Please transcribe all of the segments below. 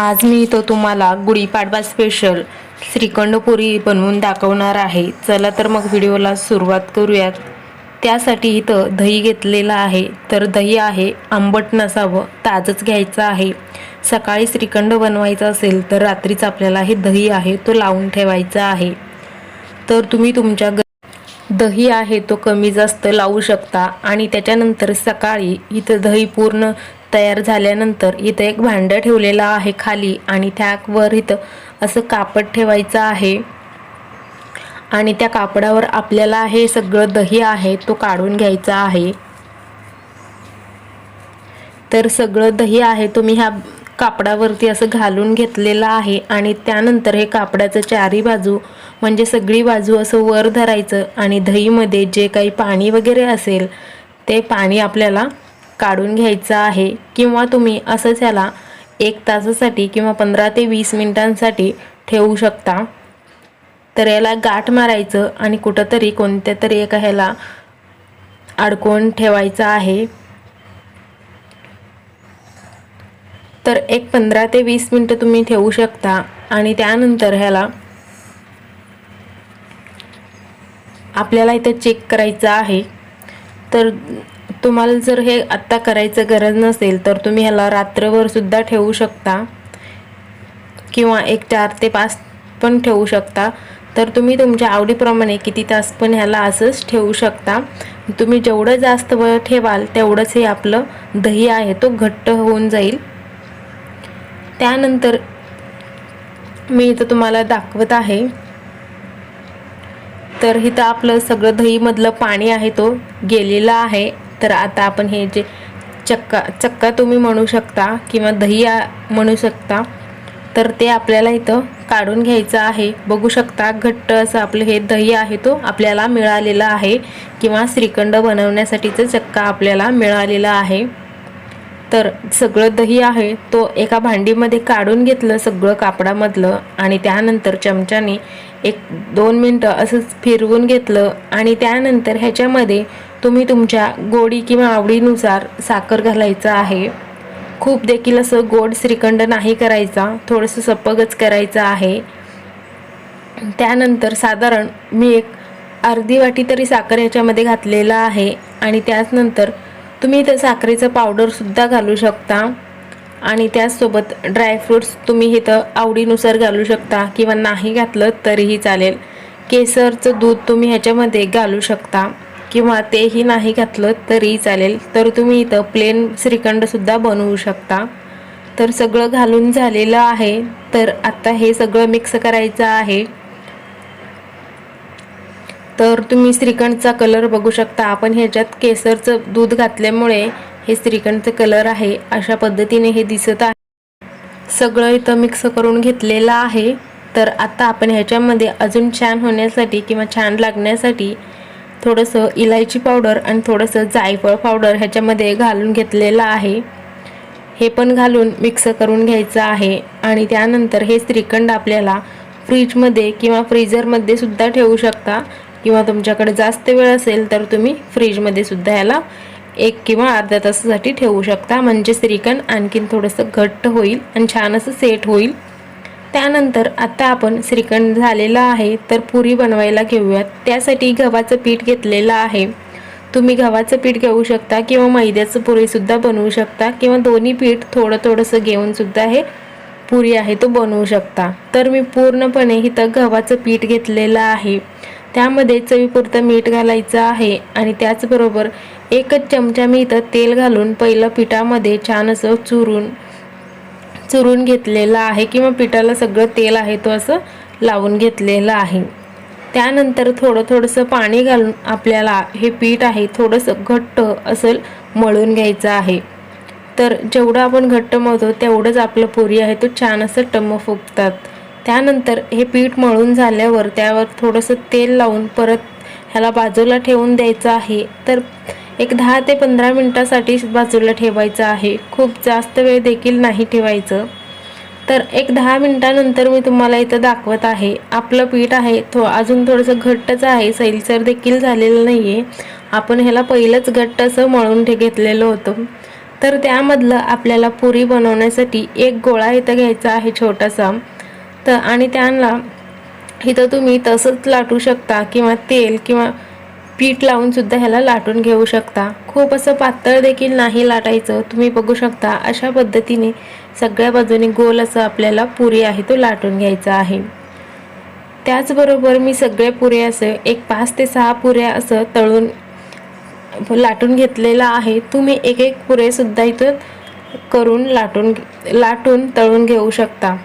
आज मी इथं तुम्हाला गुढीपाडवा स्पेशल श्रीखंड पुरी बनवून दाखवणार आहे. चला तर मग व्हिडिओला सुरुवात करूयात. त्यासाठी इथं दही घेतलेलं आहे. तर दही आहे आंबट नसावं ताजंच घ्यायचं आहे. सकाळी श्रीखंड बनवायचा असेल तर रात्रीच आपल्याला हे दही आहे तो लावून ठेवायचा आहे. तर तुम्ही तुमच्या घ दही आहे तो कमी जास्त लावू शकता आणि त्याच्यानंतर सकाळी इथं दही पूर्ण तयार झाल्यानंतर इथं एक भांडं ठेवलेलं आहे खाली आणि त्यावर इथं असं कापड ठेवायचं आहे. आणि त्या कापडावर आपल्याला हे सगळं दही आहे तो काढून घ्यायचा आहे. तर सगळं दही आहे तुम्ही ह्या कापडावरती असं घालून घेतलेलं आहे आणि त्यानंतर हे कापडाचं चारी बाजू म्हणजे सगळी बाजू असं वर धरायचं आणि दहीमध्ये जे काही पाणी वगैरे असेल ते पाणी आपल्याला काढून घ्यायचं आहे किंवा तुम्ही असंच ह्याला एक तासासाठी किंवा पंधरा ते वीस मिनिटांसाठी ठेवू शकता. तर याला गाठ मारायचं आणि कुठंतरी कोणत्या तरी एका ह्याला अडकवून ठेवायचं आहे. तर एक पंधरा ते वीस मिनटं तुम्ही ठेवू शकता आणि त्यानंतर ह्याला आपल्याला इथं चेक करायचं आहे. तर तुम्हाला जर हे आत्ता करायचं गरज नसेल तर तुम्ही ह्याला रात्रभर सुद्धा ठेवू शकता. किंवा एक चार ते पाच पण ठेवू शकता. तर तुम्ही तुमच्या आवडीप्रमाणे किती तास पण ह्याला असंच ठेवू शकता. तुम्ही जेवढं जास्त वेळ ठेवाल तेवढंच हे आपलं दही आहे तो घट्ट होऊन जाईल. त्यानंतर मी इथं तुम्हाला दाखवत आहे. तर इथं आपलं सगळं दहीमधलं पाणी आहे तो गेलेला आहे. तर आता आपण हे जे चक्का चक्का तुम्ही म्हणू शकता किंवा दही म्हणू शकता तर ते आपल्याला इथं काढून घ्यायचं आहे. बघू शकता घट्ट असं आपलं हे दही आहे तो आपल्याला मिळालेला आहे किंवा श्रीखंड बनवण्यासाठीचं चक्का आपल्याला मिळालेला आहे. तर सगळं दही आहे तो एका भांडीमध्ये काढून घेतलं सगळं कापडामधलं आणि त्यानंतर चमच्याने एक दोन मिनटं असंच फिरवून घेतलं आणि त्यानंतर ह्याच्यामध्ये तुम्ही तुमच्या गोडी किंवा आवडीनुसार साखर घालायचं आहे. खूप देखील असं गोड श्रीखंड नाही करायचा. थोडंसं सपगच करायचं आहे. त्यानंतर साधारण मी एक अर्धी वाटी तरी साखर याच्यामध्ये घातलेला आहे आणि त्याचनंतर तुम्ही इथं साखरेचं पावडरसुद्धा घालू शकता. आणि त्याचसोबत ड्रायफ्रूट्स तुम्ही इथं आवडीनुसार घालू शकता किंवा नाही घातलं तरीही चालेल. केसरचं दूध तुम्ही ह्याच्यामध्ये घालू शकता. किंवा तेही नाही घातलं तरीही चालेल. तर तुम्ही इथं प्लेन श्रीखंडसुद्धा बनवू शकता. तर सगळं घालून झालेलं आहे. तर आता हे सगळं मिक्स करायचं आहे. तर तुम्ही श्रीखंडचा कलर बघू शकता. आपण ह्याच्यात केसरचं दूध घातल्यामुळे हे श्रीखंडचं कलर आहे. अशा पद्धतीने हे दिसत आहे. सगळं इथं मिक्स करून घेतलेलं आहे. तर आता आपण ह्याच्यामध्ये अजून छान होण्यासाठी किंवा छान लागण्यासाठी थोडंसं इलायची पावडर आणि थोडंसं जायफळ पावडर ह्याच्यामध्ये घालून घेतलेलं आहे. हे पण घालून मिक्स करून घ्यायचं आहे आणि त्यानंतर हे श्रीखंड आपल्याला फ्रीजमध्ये किंवा फ्रीजरमध्ये सुद्धा ठेवू शकता. किंवा तुमच्याकडे जास्त वेळ असेल तर तुम्ही फ्रीजमध्ये सुद्धा ह्याला एक किंवा अर्ध्या तासासाठी ठेवू शकता. म्हणजे श्रीखंड आणखीन थोडंसं घट्ट होईल आणि छान असं सेट होईल. त्यानंतर आता आपण श्रीखंड झालेलं आहे तर पुरी बनवायला घेऊयात. त्यासाठी गव्हाचं पीठ घेतलेलं आहे. तुम्ही गव्हाचं पीठ घेऊ शकता किंवा मैद्याचं पुरीसुद्धा बनवू शकता किंवा दोन्ही पीठ थोडं थोडंसं घेऊन सुद्धा हे पुरी आहे तो बनवू शकता. तर मी पूर्णपणे इथं गव्हाचं पीठ घेतलेलं आहे. त्यामध्ये चवीपुरतं मीठ घालायचं आहे आणि त्याचबरोबर एकच चमचा मी इथं तेल घालून पहिलं पिठामध्ये छान असं चुरून चुरून घेतलेलं आहे किंवा पिठाला सगळं तेल आहे तो असं लावून घेतलेलं आहे. त्यानंतर थोडं थोडंसं पाणी घालून आपल्याला हे पीठ आहे थोडंसं घट्ट असं मळून घ्यायचं आहे. तर जेवढं आपण घट्ट मळतो तेवढंच आपलं पुरी आहे तो छान असं टम्म फुगतात. त्यानंतर हे पीठ मळून झाल्यावर त्यावर थोडंसं तेल लावून परत ह्याला बाजूला ठेवून द्यायचं आहे. तर एक दहा ते पंधरा मिनटासाठी बाजूला ठेवायचं आहे. खूप जास्त वेळ देखील नाही ठेवायचं. तर एक दहा मिनटानंतर मी तुम्हाला इथं दाखवत आहे. आपलं पीठ आहे. थो अजून थोडंसं घट्टच आहे. सैलसर देखील झालेलं नाही आहे आपण ह्याला पहिलंच घट्ट असं मळून ठे घेतलेलं होतं. तर त्यामधलं आपल्याला पुरी बनवण्यासाठी एक गोळा इथं घ्यायचा आहे छोटासा. तर आणि त्यांना इथं तुम्ही तसंच लाटू शकता किंवा तेल किंवा पीठ लावून सुद्धा ह्याला लाटून घेऊ शकता. खूप असं पातळ देखील नाही लाटायचं. तुम्ही बघू शकता अशा पद्धतीने सगळ्या बाजूने गोल असं आपल्याला पुरी आहे तो लाटून घ्यायचा आहे. त्याचबरोबर मी सगळे पुरे असं एक पाच ते सहा पुऱ्या असं तळून लाटून घेतलेला आहे. तुम्ही एक एक पुरेसुद्धा इथं करून लाटून लाटून तळून घेऊ शकता.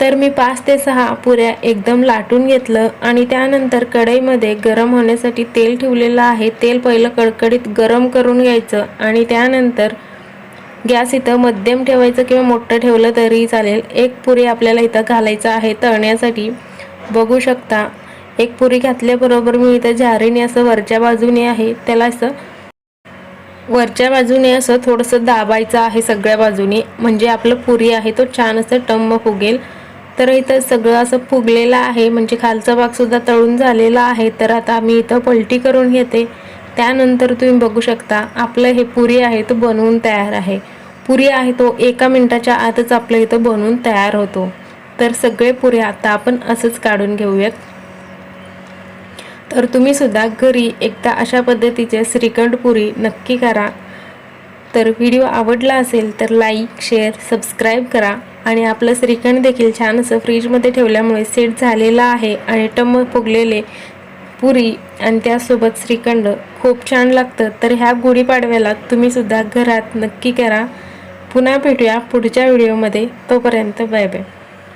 तर मी पाच ते सहा पुऱ्या एकदम लाटून घेतलं आणि त्यानंतर कढईमध्ये गरम होण्यासाठी तेल ठेवलेलं आहे. तेल पहिलं कडकडीत गरम करून घ्यायचं आणि त्यानंतर गॅस इथं मध्यम ठेवायचं किंवा मोठं ठेवलं तरी चालेल. एक पुरी आपल्याला इथं घालायचं आहे तळण्यासाठी. बघू शकता एक पुरी घातल्याबरोबर मी इथं झारीने असं वरच्या बाजूने आहे. त्याला असं वरच्या बाजूने असं थोडंसं दाबायचं आहे सगळ्या बाजूने. म्हणजे आपलं पुरी आहे तो छान असं टम्म फुगेल. तर इथं सगळं असं फुगलेलं आहे. म्हणजे खालचा भागसुद्धा तळून झालेला आहे. तर आता मी इथं पलटी करून घेते. त्यानंतर तुम्ही बघू शकता आपलं हे पुरी आहे तो बनवून तयार आहे. पुरी आहे तो एका मिनटाच्या आतच आपलं इथं बनवून तयार होतो. तर सगळे पुरे आता आपण असंच काढून घेऊयात. तर तुम्ही सुद्धा घरी एकदा अशा पद्धतीचे श्रीखंड पुरी नक्की करा. तर व्हिडिओ आवडला असेल तर लाईक शेअर सबस्क्राईब करा. आणि आपलं श्रीखंड देखील छान असं फ्रीजमध्ये ठेवल्यामुळे सेट झालेलं आहे आणि टम्म फुगलेले पुरी आणि त्यासोबत श्रीखंड खूप छान लागतं. तर ह्या गुढीपाडव्याला तुम्ही सुद्धा घरात नक्की करा. पुन्हा भेटूया पुढच्या व्हिडिओमध्ये. तोपर्यंत बाय बाय.